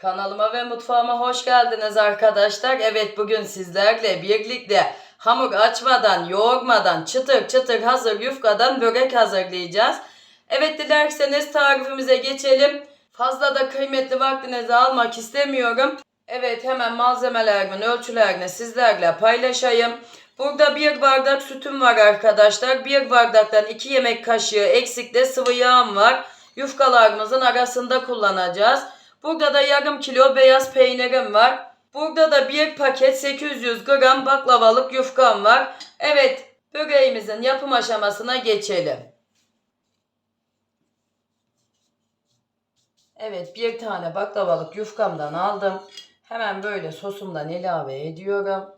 Kanalıma ve mutfağıma hoş geldiniz arkadaşlar. Evet bugün sizlerle birlikte hamur açmadan, yoğurmadan, çıtır çıtır hazır yufkadan börek hazırlayacağız. Evet dilerseniz tarifimize geçelim. Fazla da kıymetli vaktinizi almak istemiyorum. Evet hemen malzemelerimin ölçülerini sizlerle paylaşayım. Burada bir bardak sütüm var arkadaşlar. Bir bardaktan iki yemek kaşığı eksik de sıvı yağım var. Yufkalarımızın arasında kullanacağız. Burada da yarım kilo beyaz peynirim var. Burada da bir paket 800 gram baklavalık yufkam var. Evet böreğimizin yapım aşamasına geçelim. Evet bir tane baklavalık yufkamdan aldım. Hemen böyle sosumdan ilave ediyorum.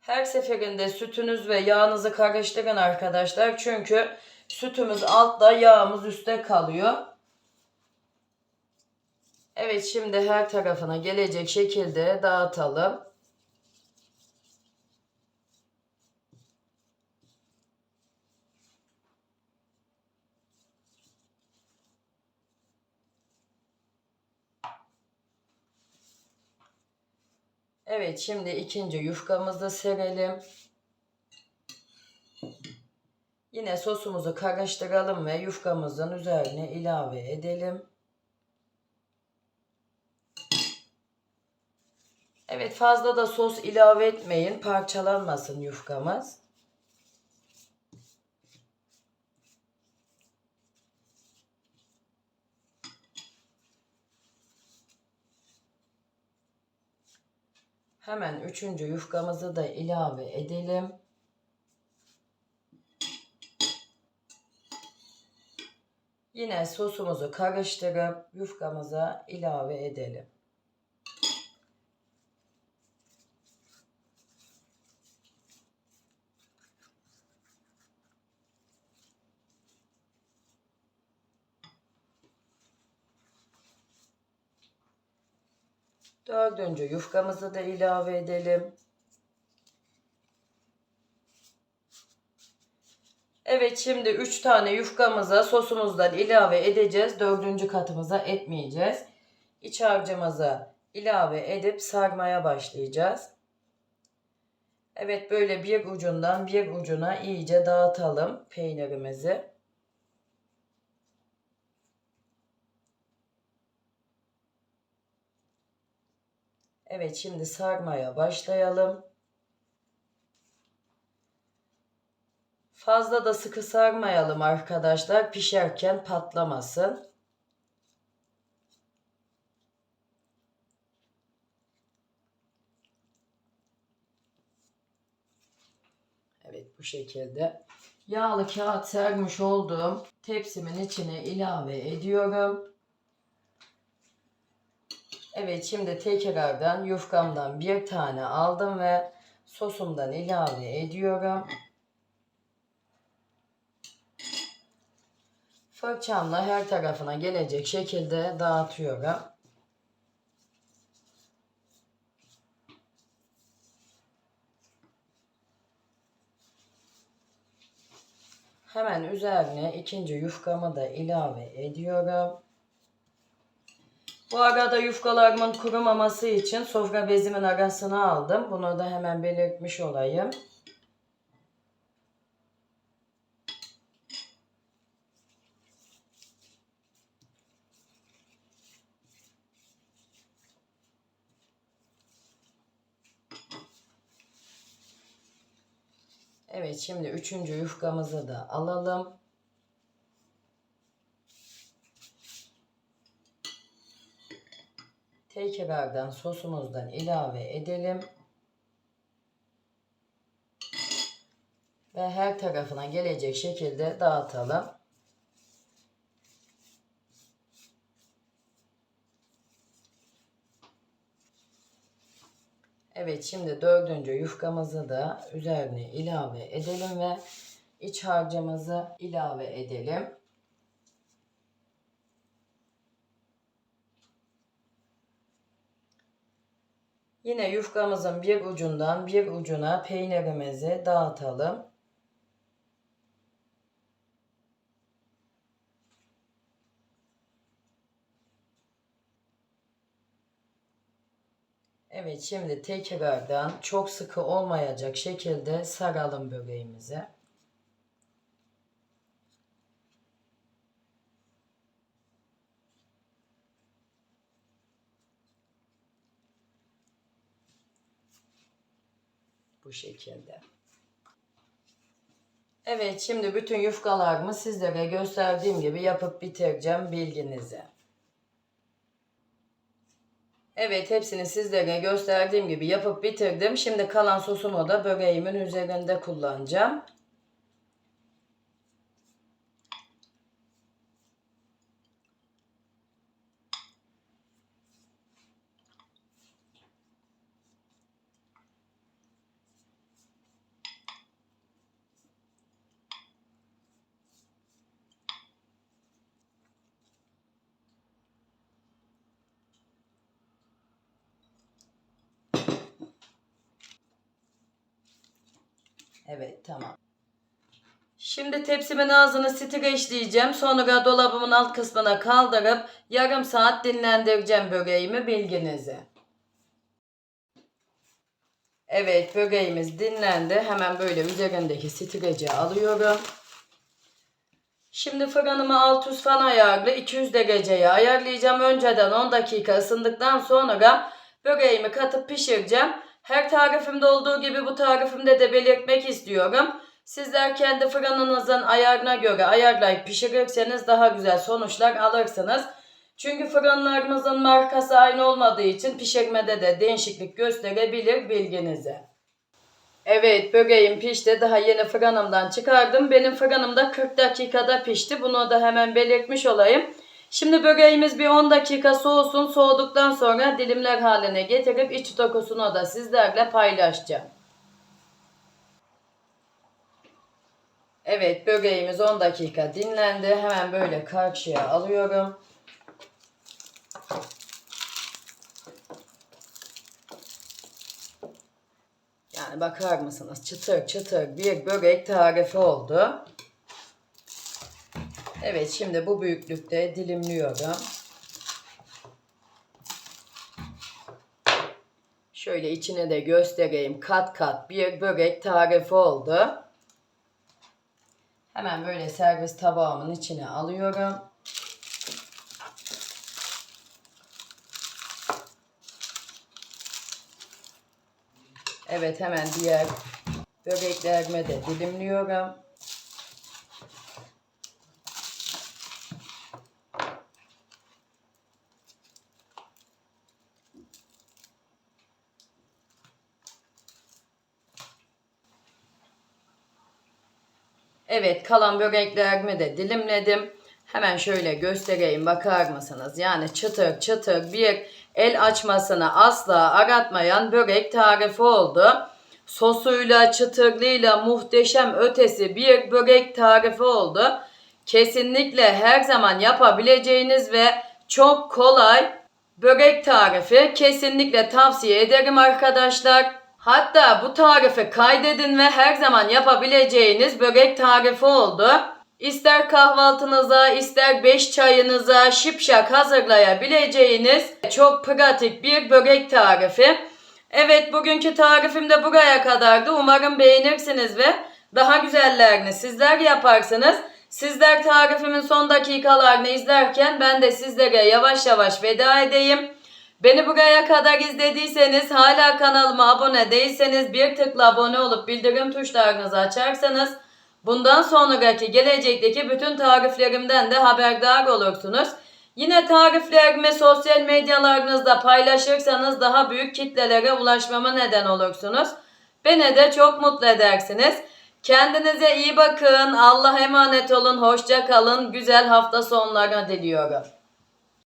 Her seferinde sütünüz ve yağınızı karıştırın arkadaşlar. Çünkü sütümüz altta yağımız üstte kalıyor. Evet şimdi her tarafına gelecek şekilde dağıtalım. Evet şimdi ikinci yufkamızı serelim. Yine sosumuzu karıştıralım ve yufkamızın üzerine ilave edelim. Evet fazla da sos ilave etmeyin. Parçalanmasın yufkamız. Hemen üçüncü yufkamızı da ilave edelim. Yine sosumuzu karıştırıp yufkamıza ilave edelim. Dördüncü yufkamızı da ilave edelim. Evet şimdi 3 tane yufkamıza sosumuzdan ilave edeceğiz. Dördüncü katımıza etmeyeceğiz. İç harcımızı ilave edip sarmaya başlayacağız. Evet böyle bir ucundan bir ucuna iyice dağıtalım peynirimizi. Evet şimdi sarmaya başlayalım. Fazla da sıkı sarmayalım arkadaşlar. Pişerken patlamasın. Evet bu şekilde. Yağlı kağıt sermiş olduğum tepsimin içine ilave ediyorum. Evet şimdi tekrardan yufkamdan bir tane aldım ve sosumdan ilave ediyorum. Fırçamla her tarafına gelecek şekilde dağıtıyorum. Hemen üzerine ikinci yufkamı da ilave ediyorum. Bu arada yufkalarımın kurumaması için sofra bezimin arasına aldım. Bunu da hemen belirtmiş olayım. Evet şimdi üçüncü yufkamızı da alalım. Tekrardan sosumuzdan ilave edelim. Ve her tarafına gelecek şekilde dağıtalım. Evet şimdi dördüncü yufkamızı da üzerine ilave edelim ve iç harcımızı ilave edelim. Yine yufkamızın bir ucundan bir ucuna peynirimizi dağıtalım. Evet şimdi tekrardan çok sıkı olmayacak şekilde saralım böreğimizi. Bu şekilde. Evet şimdi bütün yufkalarımı sizlere gösterdiğim gibi yapıp bitireceğim bilginize. Evet hepsini sizlere gösterdiğim gibi yapıp bitirdim. Şimdi kalan sosumu da böreğimin üzerinde kullanacağım. Evet tamam. Şimdi tepsimin ağzını streçleyeceğim. Sonra dolabımın alt kısmına kaldırıp yarım saat dinlendireceğim böreğimi bilginize. Evet böreğimiz dinlendi. Hemen böyle üzerindeki streci alıyorum. Şimdi fırınımı alt üst fan ayarlı 200 dereceye ayarlayacağım. Önceden 10 dakika ısındıktan sonra böreğimi katıp pişireceğim. Her tarifimde olduğu gibi bu tarifimde de belirtmek istiyorum. Sizler kendi fırınınızın ayarına göre ayarlayıp pişirirseniz daha güzel sonuçlar alırsınız. Çünkü fırınlarımızın markası aynı olmadığı için pişirmede de değişiklik gösterebilir bilginize. Evet böreğim pişti. Daha yeni fırınımdan çıkardım. Benim fırınımda 40 dakikada pişti. Bunu da hemen belirtmiş olayım. Şimdi böreğimiz bir 10 dakika soğusun. Soğuduktan sonra dilimler haline getirip iç dokusunu da sizlerle paylaşacağım. Evet böreğimiz 10 dakika dinlendi. Hemen böyle karşıya alıyorum. Yani bakar mısınız çıtır çıtır bir börek tarifi oldu. Evet şimdi bu büyüklükte dilimliyorum. Şöyle içine de göstereyim. Kat kat bir börek tarifi oldu. Hemen böyle servis tabağımın içine alıyorum. Evet hemen diğer böreklerime de dilimliyorum. Evet kalan böreklerimi de dilimledim. Hemen şöyle göstereyim bakar mısınız? Yani çıtır çıtır bir el açmasını asla aratmayan börek tarifi oldu. Sosuyla çıtırlığıyla muhteşem ötesi bir börek tarifi oldu. Kesinlikle her zaman yapabileceğiniz ve çok kolay börek tarifi kesinlikle tavsiye ederim arkadaşlar. Hatta bu tarifi kaydedin ve her zaman yapabileceğiniz börek tarifi oldu. İster kahvaltınıza, ister beş çayınıza şipşak hazırlayabileceğiniz çok pratik bir börek tarifi. Evet bugünkü tarifim de buraya kadardı. Umarım beğenirsiniz ve daha güzellerini sizler yaparsınız. Sizler tarifimin son dakikalarını izlerken ben de sizlere yavaş yavaş veda edeyim. Beni buraya kadar izlediyseniz hala kanalıma abone değilseniz bir tıkla abone olup bildirim tuşlarınızı açarsanız bundan sonraki gelecekteki bütün tariflerimden de haberdar olursunuz. Yine tariflerimi sosyal medyalarınızda paylaşırsanız daha büyük kitlelere ulaşmama neden olursunuz. Beni de çok mutlu edersiniz. Kendinize iyi bakın. Allah'a emanet olun. Hoşça kalın. Güzel hafta sonlarına diliyorum.